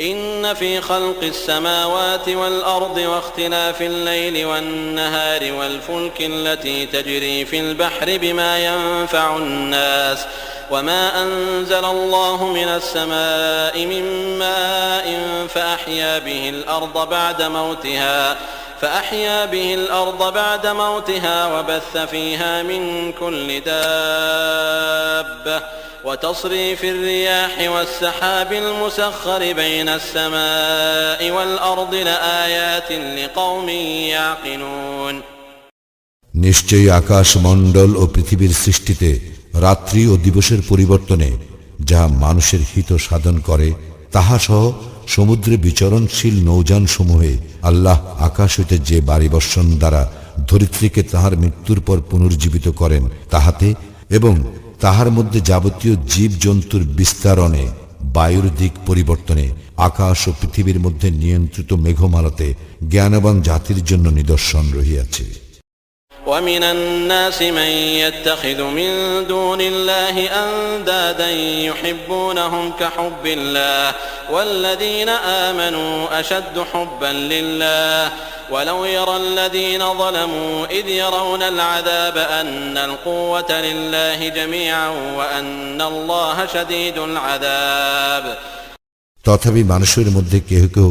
إن في خلق السماوات والأرض واختلاف الليل والنهار والفلك التي تجري في البحر بما ينفع الناس وما أنزل الله من السماء من ماء فأحيا به الأرض بعد موتها فأحيا به الأرض بعد موتها وبث فيها من كل دابة وتصريف الرياح والسحاب المسخر بين السماء والأرض لآيات لقوم يعقلون নিশ্চয়ই আকাশ মণ্ডল ও পৃথিবীর সৃষ্টিতে রাত্রি ও দিবসের পরিবর্তনে যাহা মানুষের হিত সাধন করে তাহা সহ সমুদ্রে বিচরণশীল নৌযান সমূহে আল্লাহ আকাশ হইতে যে বাড়ি বর্ষণ দ্বারা ধরিত্রীকে তাহার মৃত্যুর পর পুনর্জীবিত করেন তাহাতে এবং তাহার মধ্যে যাবতীয় জীবজন্তুর বিস্তারণে, বায়ুর দিক পরিবর্তনে, আকাশ ও পৃথিবীর মধ্যে নিয়ন্ত্রিত মেঘমালাতে জ্ঞানবান জাতির জন্য নিদর্শন রহিয়াছে। ومن الناس من يتخذ من دون الله أندادا يحبونهم كحب الله والذين آمنوا أشد حبا لله ولو يرى الذين ظلموا إذ يرون العذاب أن القوة لله جميعا وأن الله شديد العذاب তথাপি মানুষের মধ্যে কেহ কেউ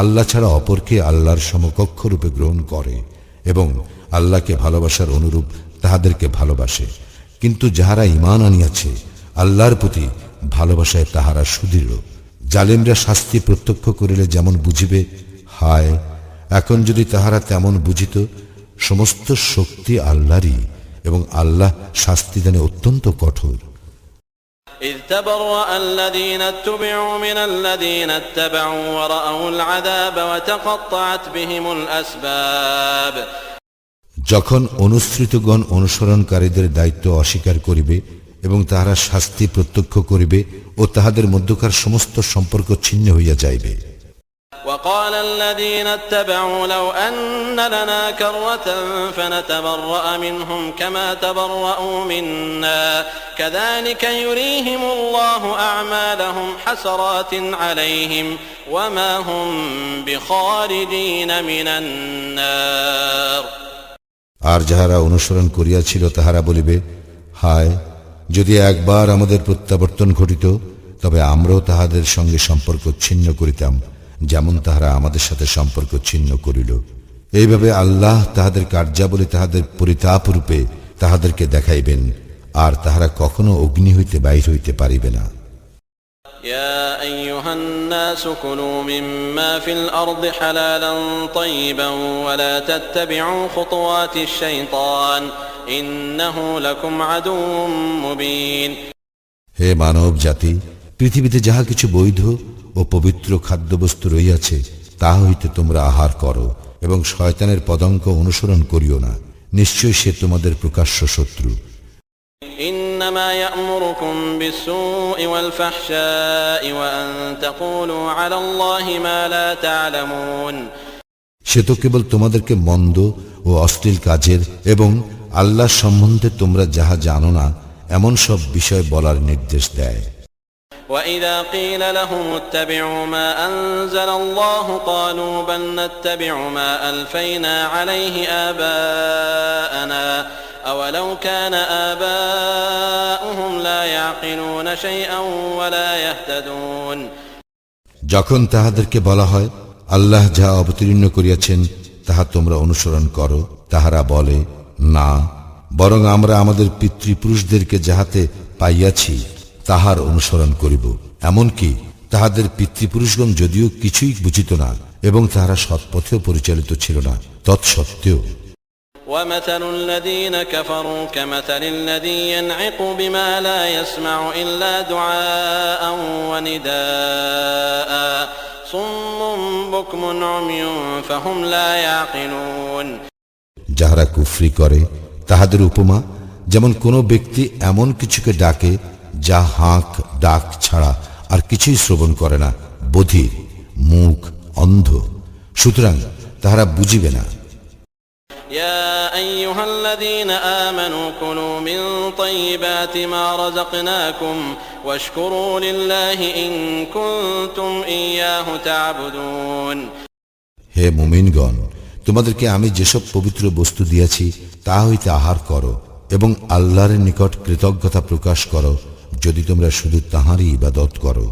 আল্লাহ ছাড়া অপরকে আল্লাহর সমকক্ষ রূপে গ্রহণ করে এবং আল্লাহকে ভালোবাসার অনুরূপ তাহাদেরকে ভালোবাসে। কিন্তু যাহারা ইমান আনিয়াছে, আল্লাহর প্রতি ভালোবাসায় তাহারা সুদৃঢ়। জালেমরা শাস্তি প্রত্যক্ষ করিলে যেমন বুঝিবে, হায়, এখন যদি তাহারা তেমন বুঝিত, সমস্ত শক্তি আল্লাহরই এবং আল্লাহ শাস্তিদানে অত্যন্ত কঠোর। إذ تبرأ الذين اتبعوا من الذين اتبعوا ورأوا العذاب وتقطعت بهم الأسباب যখন অনুসৃতগণ অনুসরণকারীদের দায়িত্ব অস্বীকার করিবে এবং তাহারা শাস্তি প্রত্যক্ষ করিবে ও তাহাদের মধ্যকার সমস্ত সম্পর্ক ছিন্ন হইয়া যাইবে وقال الذين اتبعوا لو أن لنا كرة فنتبرأ منهم كما تبرأوا منا كذلك يريهم الله أعمالهم حسرات عليهم وما هم بخارجين من النار আর যাহারা অনুসরণ করিয়াছিল তাহারা বলিবে হায় যদি একবার আমাদের প্রত্যাবর্তন ঘটিত তবে আমরাও তাহাদের সঙ্গে সম্পর্ক ছিন্ন করিতাম যেমন তাহারা আমাদের সাথে সম্পর্ক ছিন্ন করিল এইভাবে আল্লাহ তাহাদের কার্যাবলী তাহাদের পরিতাপ রূপে তাহাদেরকে দেখাইবেন আর তাহারা কখনো অগ্নি হইতে বাহির হইতে পারিবে না يا أيها الناس كلوا مما في الأرض حلالا طيبا ولا تتبعوا خطوات الشيطان إنه لكم عدو مبين হে মানব জাতি পৃথিবীতে যাহা কিছু বৈধ ও পবিত্র খাদ্যবস্তু রইয়াছে তাহা হইতে তোমরা আহার করো এবং শয়তানের পদঙ্ক অনুসরণ করিও না নিশ্চয় সে তোমাদের প্রকাশ্য শত্রু إنما يأمركم بالسوء والفحشاء وأن تقولوا على الله ما لا تعلمون সে তো কেবল তোমাদেরকে মন্দ ও অশ্লীল কাজের এবং আল্লাহ সম্বন্ধে তোমরা যাহা জানো না এমন সব বিষয় বলার নির্দেশ দেয় وإذا قيل لهم اتبعوا ما أنزل الله قالوا بل نتبع ما ألفينا عليه آباءنا أولو كان آباؤهم لا يعقلون شيئا ولا يهتدون যখন তাহাদেরকে বলা হয় আল্লাহ যাহা অবতীর্ণ করিয়াছেন তাহা তোমরা অনুসরণ করো তাহারা বলে না বরং আমরা আমাদের পিতৃপুরুষদেরকে যাহাতে পাইয়াছি তাহার অনুসরণ করিব এমনকি তাহাদের পিতৃপুরুষগণ যদিও কিছুই বুঝিত না এবং তাহারা সৎপথেও পরিচালিত ছিল না তৎসত্ত্বেও ومثل الذين كفروا كمثل الذي ينعق بما لا يسمع إلا دعاء ونداء صم بكم عمي فهم لا يعقلون যাহারা কুফরি করে তাহাদের উপমা যেমন কোনো ব্যক্তি এমন কিছুকে ডাকে যা হাঁক ডাক ছাড়া আর কিছুই শ্রবণ করে না বধির মুখ অন্ধ সুতরাং তাহারা বুঝিবে না يا أيها الذين آمنوا كلوا من طيبات ما رزقناكم واشكروا لله إن كنتم إياه تعبدون হে মুমিনগণ তোমাদেরকে আমি যেসব পবিত্র বস্তু দিয়েছি তা হইতে আহার করো এবং আল্লাহর নিকট কৃতজ্ঞতা প্রকাশ করো যদি তোমরা শুধু তাহারই ইবাদত করো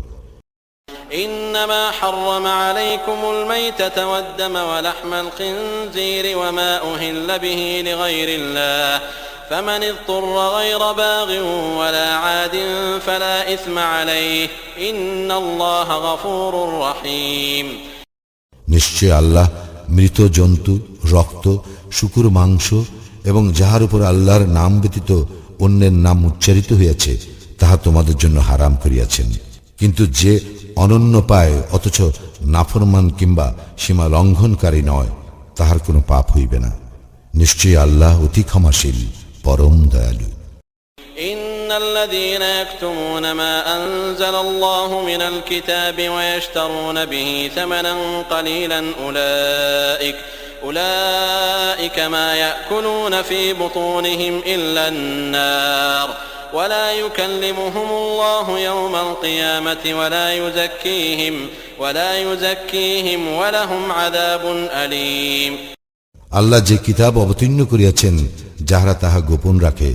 إنما حرم عليكم الميتة والدم ولحم الخنزير وما أهل به لغير الله فمن اضطر غير باغ ولا عاد فلا إثم عليه إن الله غفور رحيم নিশ্চয় আল্লাহ মৃত জন্তু রক্ত শুকুর মাংস এবং যাহার উপর আল্লাহর নাম ব্যতীত অন্যের নাম উচ্চারিত হইয়াছে তাহা তোমাদের জন্য হারাম করিয়াছেন কিন্তু যে অনন্য পায় অথচ নাফরমান কিংবা সীমা লঙ্ঘনকারী নয় তাহার কোনো পাপ হইবে না নিশ্চয়ই আল্লাহ অতি ক্ষমাশীল পরম দয়ালু إن الذين يكتمون ما أنزل الله من الكتاب ويشترون به ثمنا قليلا أولئك أولئك ما يأكلون في بطونهم إلا النار ولا يكلمهم الله يوم القيامة ولا يزكيهم ولا يزكيهم ولهم عذاب أليم আল্লাহ যে কিতাব অবতীর্ণ করিয়াছেন যাহারা তাহা গোপন রাখে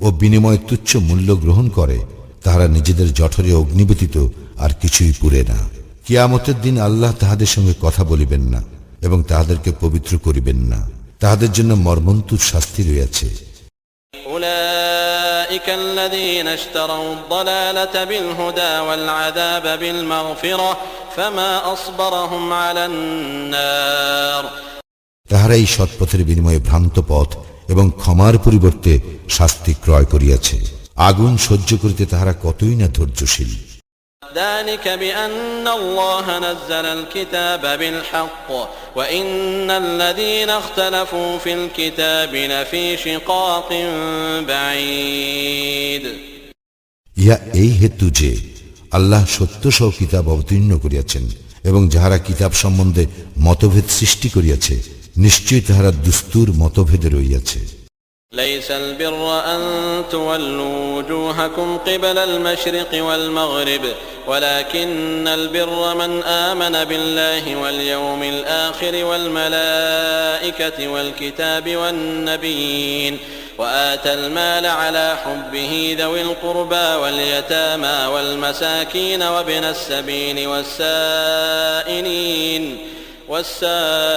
ও বিনিময়ে তুচ্ছ মূল্য গ্রহণ করে তাহারা নিজেদের জঠরে অগ্নি ব্যতীত আর কিছুই পুরে না কিয়ামতের দিন আল্লাহ তাহাদের সঙ্গে কথা বলিবেন না এবং তাহাদেরকে পবিত্র করিবেন না তাহাদের জন্য মর্মন্তুর শাস্তি রইয়াছে أولئك الذين اشتروا الضلالة بالهدى والعذاب بالمغفرة فما أصبرهم على النار তাহারা এই সৎপথের বিনিময়ে ভ্রান্ত পথ এবং ক্ষমার পরিবর্তে শাস্তি ক্রয় করিয়াছে আগুন সহ্য করিতে তাহারা কতই না ধৈর্যশীল ذلك بأن الله نزل الكتاب بالحق وإن الذين اختلفوا في الكتاب لفي شقاق بعيد ইহা এই হেতু যে আল্লাহ সত্য সহ কিতাব অবতীর্ণ করিয়াছেন এবং যাহারা কিতাব সম্বন্ধে মতভেদ সৃষ্টি করিয়াছে নিশ্চয়ই তাহারা দুস্তুর মতভেদে রইয়াছে ليس البر أن تولوا وجوهكم قبل المشرق والمغرب ولكن البر من آمن بالله واليوم الآخر والملائكة والكتاب والنبيين وآتى المال على حبه ذوي القربى واليتامى والمساكين وابن السبيل والسائلين.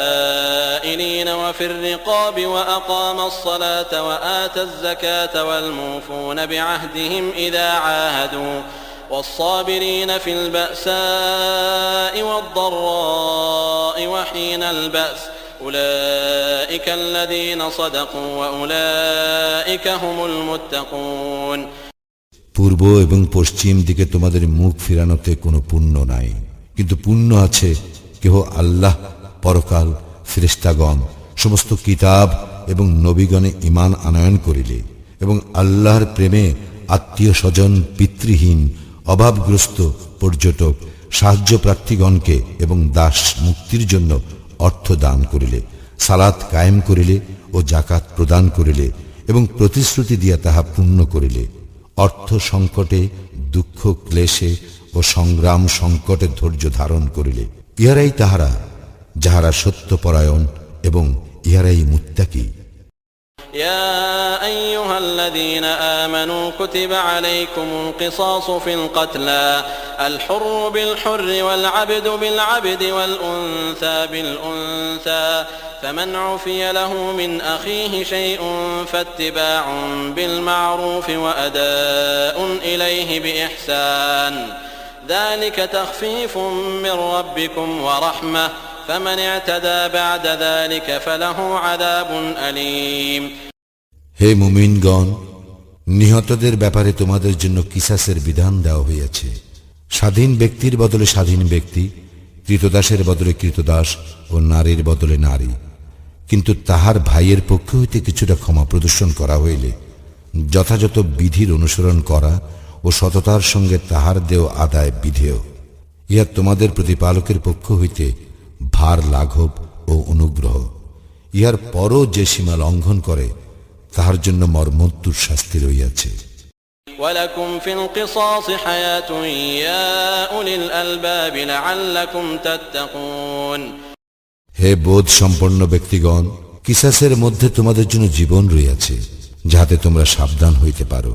والسائلين وفي الرقاب وأقام الصلاة وآتى الزكاة والموفون بعهدهم إذا عاهدوا والصابرين في البأساء والضراء وحين البأس أولئك الذين صدقوا وأولئك هم المتقون পূর্ব এবং পশ্চিম দিকে তোমাদের মুখ ফিরানোতে কোনো পুণ্য নাই কিন্তু পুণ্য আছে কেহ আল্লাহ, পরকাল ফিরিস্তাগণ সমস্ত কিতাব এবং নবীগণে ইমান আনয়ন করিলে এবং আল্লাহর প্রেমে আত্মীয় স্বজন পিতৃহীন, অভাবগ্রস্ত পর্যটক সাহায্য প্রার্থীগণকে এবং দাস মুক্তির জন্য অর্থ দান করিলে, সালাত কায়েম করিলে ও জাকাত প্রদান করিলে এবং প্রতিশ্রুতি দিয়া তাহা পূর্ণ করিলে। অর্থ সংকটে, দুঃখ, ক্লেশে ও সংগ্রাম সংকটে ধৈর্য ধারণ করিলে। ইহারাই তাহারা যাহারা সত্যপরায়ণ এবং ইহারাই মুত্তাকি يا أيها الذين آمنوا كتب عليكم القصاص في القتلى الحر بالحر والعبد بالعبد والأنثى بالأنثى فمن عفي له من أخيه شيء فاتباع بالمعروف وأداء إليه بإحسان ذلك تخفيف من ربكم ورحمة فمن اعتدى بعد ذلك فله عذاب أليم হে মুমিনগণ নিহতদের ব্যাপারে তোমাদের জন্য কিসাসের বিধান দেওয়া হইয়াছে স্বাধীন ব্যক্তির বদলে স্বাধীন ব্যক্তি কৃতদাসের বদলে কৃতদাস ও নারীর বদলে নারী কিন্তু তাহার ভাইয়ের পক্ষ হইতে কিছুটা ক্ষমা প্রদর্শন করা হইলে যথাযথ বিধির অনুসরণ করা ও সততার সঙ্গে তাহার দেও আদায় বিধেয়। ইহা তোমাদের প্রতিপালকের পক্ষ হইতে ভার লাঘব ও অনুগ্রহ। ইহার পরও যে সীমা লঙ্ঘন করে তাহার জন্য মর্মন্তুর শাস্তি রইয়াছে হে বোধ সম্পন্ন ব্যক্তিগণ কিসাসের মধ্যে তোমাদের জন্য জীবন রইয়াছে যাহাতে তোমরা সাবধান হইতে পারো।